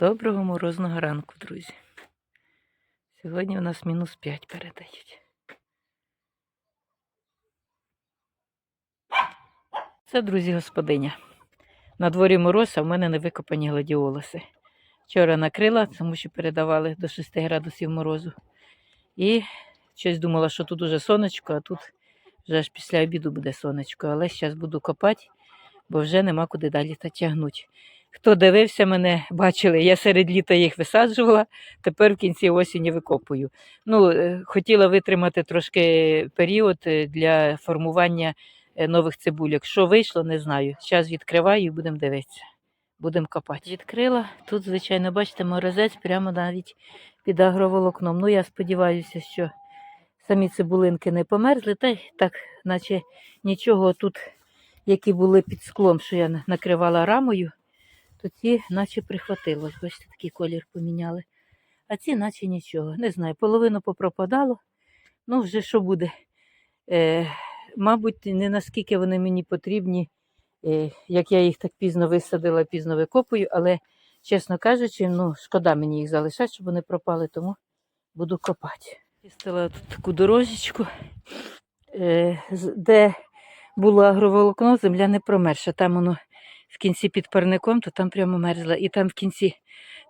Доброго морозного ранку, друзі. Сьогодні у нас мінус 5 передають. Це, друзі, господиня. На дворі мороз, а в мене не викопані гладіолуси. Вчора накрила, тому що передавали до 6 градусів морозу. І щось думала, що тут уже сонечко, а тут вже аж після обіду буде сонечко. Але зараз буду копати, бо вже нема куди далі та тягнути. Хто дивився мене, бачили, я серед літа їх висаджувала, тепер в кінці осені викопую. Ну, е, хотіла витримати трошки період е, для формування е, нових цибульок. Що вийшло, не знаю. Зараз відкриваю і будемо дивитися. Будемо копати. Відкрила. Тут, звичайно, бачите, морозець прямо навіть під агроволокном. Ну, я сподіваюся, що самі цибулинки не померзли, та й так, наче нічого тут, які були під склом, що я накривала рамою то ці наче прихватилось. Бачите, такий колір поміняли. А ці наче нічого. Не знаю, половину попропадало. Ну, вже що буде. Е, Мабуть, не наскільки вони мені потрібні, е, як я їх так пізно висадила, пізно викопую, але, чесно кажучи, ну, шкода мені їх залишати, щоб вони пропали, тому буду копати. Чистила тут таку дорожечку, е, де було агроволокно, земля не промерша. Там воно в кінці під парником, то там прямо мерзла. І там в кінці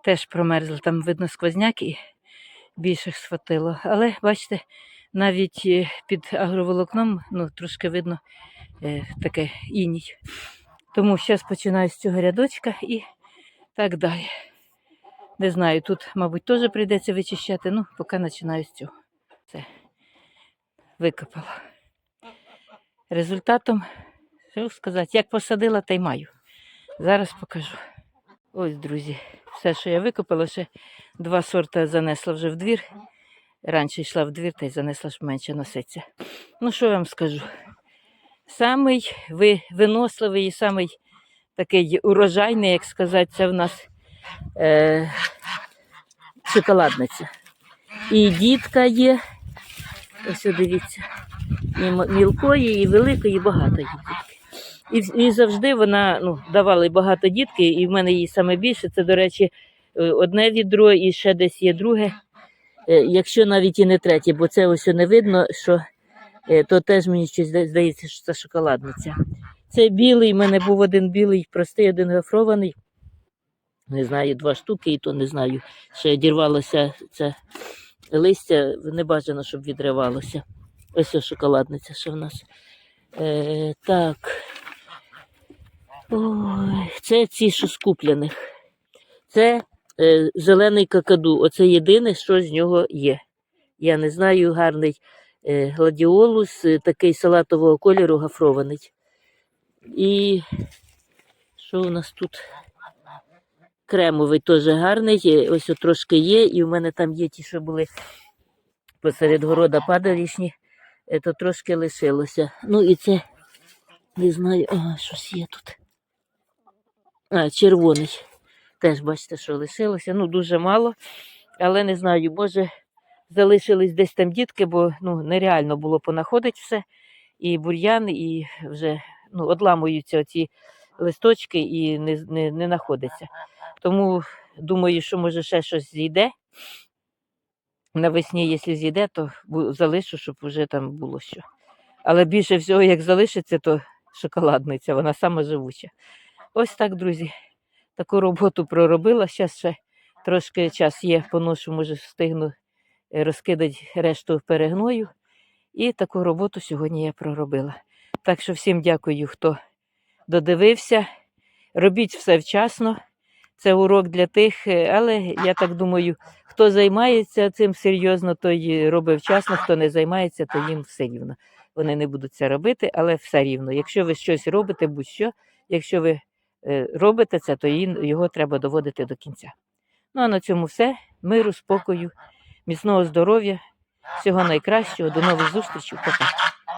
теж промерзла. Там видно сквозняк і більше схватило. Але бачите, навіть е, під агроволокном ну, трошки видно е, таке іній. Тому зараз починаю з цього рядочка і так далі. Не знаю, тут, мабуть, теж прийдеться вичищати, ну, поки починаю з цього. Все. Викопала. Результатом, що сказати, як посадила, та й маю. Зараз покажу. Ось, друзі, все, що я викопала, ще два сорти занесла вже в двір. Раніше йшла в двір та й занесла, щоб менше носиться. Ну, що я вам скажу? Самий ви, виносливий і самий такий урожайний, як сказати, це в нас е, шоколадниця. І дітка є. Ось дивіться. І мілкої, і великої, і багато дітки. І, і завжди вона ну, давала багато дітки, і в мене її саме більше. Це, до речі, е, одне відро і ще десь є друге, Е, якщо навіть і не третє, бо це ось не видно, що е, то теж мені щось здається, що це шоколадниця. Це білий, в мене був один білий, простий, один гофрований. Не знаю, два штуки, і то не знаю. Ще дірвалося це листя, не бажано, щоб відривалося. Ось ось шоколадниця, що в нас. Е, так. Це ці, що з. Це е, зелений какаду. Оце єдине, що з нього є. Я не знаю, гарний е, гладіолус, е, такий салатового кольору гафрований. І що у нас тут? Кремовий теж гарний. Ось от трошки є. І в мене там є ті, що були посеред города падалішні, е, то трошки лишилося. Ну і це, не знаю, ага, щось є тут. А, червоний. Теж бачите, що лишилося. Ну, дуже мало. Але не знаю, може, залишились десь там дітки, бо ну, нереально було понаходити все. І бур'ян, і вже ну, одламуються ці листочки і не, не, не знаходиться. Тому думаю, що може ще щось зійде. Навесні, якщо зійде, то залишу, щоб вже там було що. Але більше всього, як залишиться, то шоколадниця, вона сама живуча. Ось так, друзі. Таку роботу проробила. Зараз ще трошки час є, поношу, може, встигну е, розкидати решту перегною. І таку роботу сьогодні я проробила. Так що всім дякую, хто додивився. Робіть все вчасно. Це урок для тих, е, але я так думаю, хто займається цим серйозно, той робить вчасно, хто не займається, то їм все рівно. Вони не будуть це робити, але все рівно. Якщо ви щось робите, будь-що, якщо ви робите це, то його треба доводити до кінця. Ну а на цьому все. Миру, спокою, міцного здоров'я, всього найкращого, до нових зустрічей. Пока.